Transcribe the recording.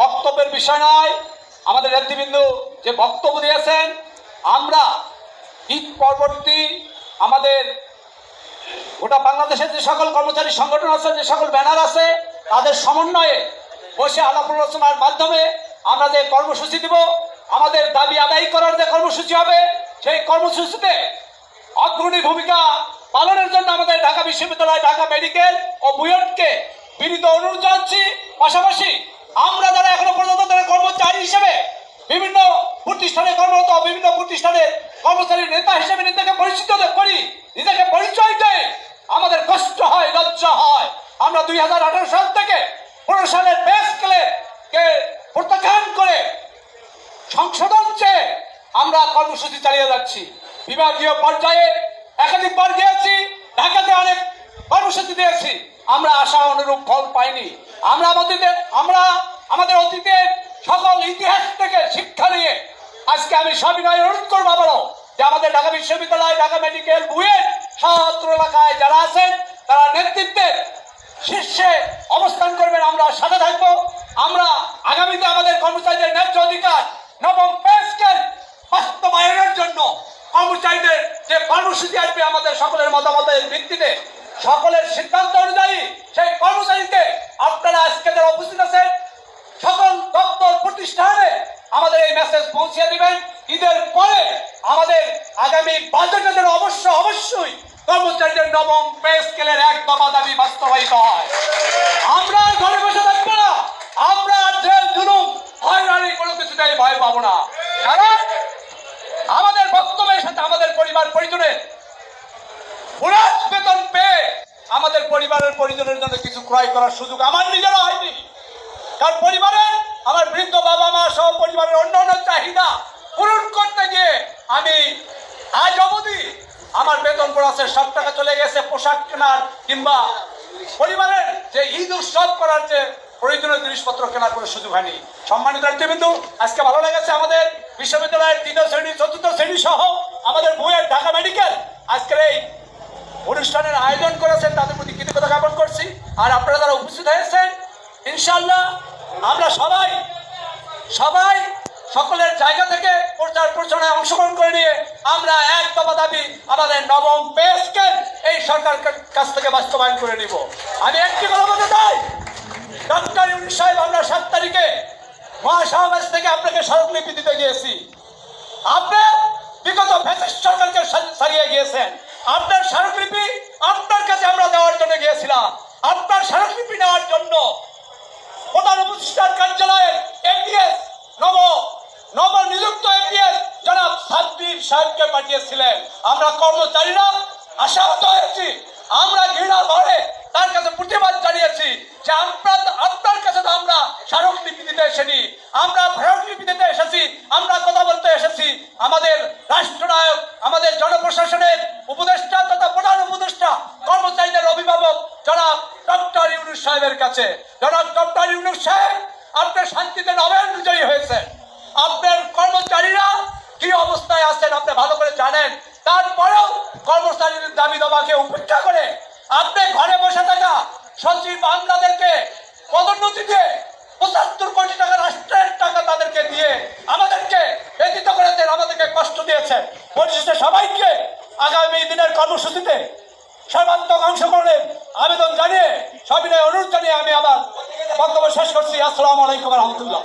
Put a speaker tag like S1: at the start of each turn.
S1: বক্তব্যের বিষয় নয় আমাদের নেতৃবৃন্দ যে বক্তব্য দিয়েছেন, আমরা ঈদ পরবর্তী আমাদের গোটা বাংলাদেশের যে সকল কর্মচারী সংগঠন আছে, যে সকল ব্যানার আছে, তাদের সমন্বয়ে বসে আলাপ আলোচনার মাধ্যমে আমরা যে কর্মসূচি দিব, আমাদের দাবি আদায় করার যে কর্মসূচি হবে, সেই কর্মসূচিতে অগ্রণী ভূমিকা পালনের জন্য আমাদের ঢাকা বিশ্ববিদ্যালয়, ঢাকা মেডিকেল ও বুয়েটকে বিনীত অনুরোধ জানাচ্ছি। পাশাপাশি আমরা যারা এখনও পর্যন্ত তাদের কর্মচারী হিসেবে বিভিন্ন প্রতিষ্ঠানে কর্মরত, বিভিন্ন প্রতিষ্ঠানের কর্মচারী নেতা হিসেবে নিজেকে পরিচিত করি, নিজেকে পরিচয় দেয় আমাদের কষ্ট হয়, লজ্জা হয়। আমরা দুই হাজার আঠারো সাল থেকে পনেরো সালের কে প্রত্যাখ্যান করে সংশোধন চেয়ে আমরা কর্মসূচি চালিয়ে যাচ্ছি। বিভাগীয় পর্যায়ে একাধিকবার গিয়েছি, ঢাকাতে অনেক কর্মসূচি দিয়েছি। আমরা আশা অনুরূপ ফল পাইনি। আমরা অতীতে আমরা আমাদের অতীতের সকল ইতিহাস থেকে শিক্ষা নিয়ে আজকে আমি সবিনয় অনুরোধ করব আবারও যে আমাদের ঢাকা বিশ্ববিদ্যালয়, ঢাকা মেডিকেল বুয়েট সত্র এলাকায় যারা আছেন, তারা নেতৃত্বের শীর্ষে অবস্থান করবেন। আমরা সাথে থাকব। আমরা আগামীতে আমাদের কর্মচারীদের ন্যায্য অধিকার, নবম পে স্কেল বাস্তবায়নের জন্য কর্মচারীদের যে কর্মসূচি আসবে, আমাদের সকলের মতামতের ভিত্তিতে সকলের সিদ্ধান্ত অনুযায়ী সেই কর্মচারীকে আপনারা আজকে যারা উপস্থিত আছেন, সকল দপ্তর প্রতিষ্ঠানে আমাদের এই মেসেজ পৌঁছে দিবেন। ঈদের পরে আমাদের আগামী বাজেটে যেন অবশ্য অবশ্যই কর্মচারীদের নবম পে স্কেলের এক দফা দাবি বাস্তবায়িত হয়। আমরা ঘরে বসে থাকব না। আমরা জেল, জুলুম, হয়রানি কোনো কিছুতেই ভয় পাবো না। কারণ আমাদের বক্তব্যের সাথে আমাদের পরিবার পরিজনের বোনাস বেতন আমাদের পরিবারের পরিজনের জন্য কিছু ক্রয় করার সুযোগ আমার নিজেরও হয়নি। কারণ পরিবারের, আমার বৃদ্ধ বাবা মা সহ পরিবারের অন্যান্য চাহিদা পূরণ করতে গিয়ে আমি আজ অবধি আমার বেতন বোনাসের সব টাকা চলে গেছে, পোশাক কেনার কিংবা পরিবারের যে ঈদ উৎসব করার যে প্রয়োজনীয় জিনিসপত্র কেনার কোনো সুযোগ হয়নি। সম্মানিত নেতৃবৃন্দ আজকে ভালো লেগেছে আমাদের বিশ্ববিদ্যালয়ের তৃতীয় শ্রেণি, চতুর্থ শ্রেণি সহ আমাদের বইয়ের ঢাকা মেডিকেল। আজকের এই অনুষ্ঠানের আয়োজন করেছেন, তাদের প্রতি কৃতজ্ঞতা জ্ঞাপন করছি। আর আপনারা যারা উপস্থিত হয়েছেন ইনশাল্লাহ আমরা সবাই সবাই সকলের জায়গা থেকে প্রচার প্রচারণায় অংশগ্রহণ করে নিয়ে আমরা এক দফা দাবি, আমাদের নবম পে স্কেল এই সরকার কাছ থেকে বাস্তবায়ন করে নিব। আমি একটি কথা বলতে চাই, ডক্টর ইউনিস সাহেব, আমরা সাত তারিখে মহাসমাবেশ থেকে আপনাকে স্মারকলিপি দিতে গিয়েছি। আপনি বিগত ফ্যাসিস্ট সরকারকে সারিয়ে গিয়েছেন। আপনার স্মারকলিপি আপনার কাছে আমরা দেওয়ার জন্য গিয়েছিলাম। আপনার স্মারকলিপি নেওয়ার জন্য প্রধান উপদেষ্টার কার্যালয়ের এপিএস নব নব নিযুক্ত এপিএস জনাব সাব্বির সাহেবকে পাঠিয়েছিলেন। আমরা কর্মচারীরা আশাহত হয়েছি। আমরা ঘৃণা ভরে তার কাছে প্রতিবাদ জানিয়েছি যে আপনার আপনার কাছে তো আমরা স্মারকলিপি দিতে এসেনি। আমরা স্মারকলিপি দিতে এসেছি, আমরা কথা বলতে এসেছি। আমাদের অভিভাবক জনাব ডক্টর ইউনুস সাহেবের কাছে। জনাব ডক্টর ইউনুস সাহেব, আপনার শান্তিতে নবেন বিজয়ী হয়েছেন। আপনার কর্মচারীরা কি অবস্থায় আছেন আপনি ভালো করে জানেন। তারপরেও কর্মচারীদের দাবি দাবাকে উপেক্ষা করে আপনি ঘরে বসে থাকা সচিব বাংলাদেরকে পদোন্নতি দিয়ে পঁচাত্তর কোটি টাকা রাষ্ট্রের টাকা তাদেরকে দিয়ে আমাদেরকে ব্যতীত করেছেন, আমাদেরকে কষ্ট দিয়েছেন। পরিশেষে সবাইকে আগামী দিনের কর্মসূচিতে অংশগ্রহণের আবেদন জানিয়ে সবিনয় অনুরোধ জানিয়ে আমি আমার বক্তব্য শেষ করছি। আসসালামু আলাইকুম রহমতুল্লাহ।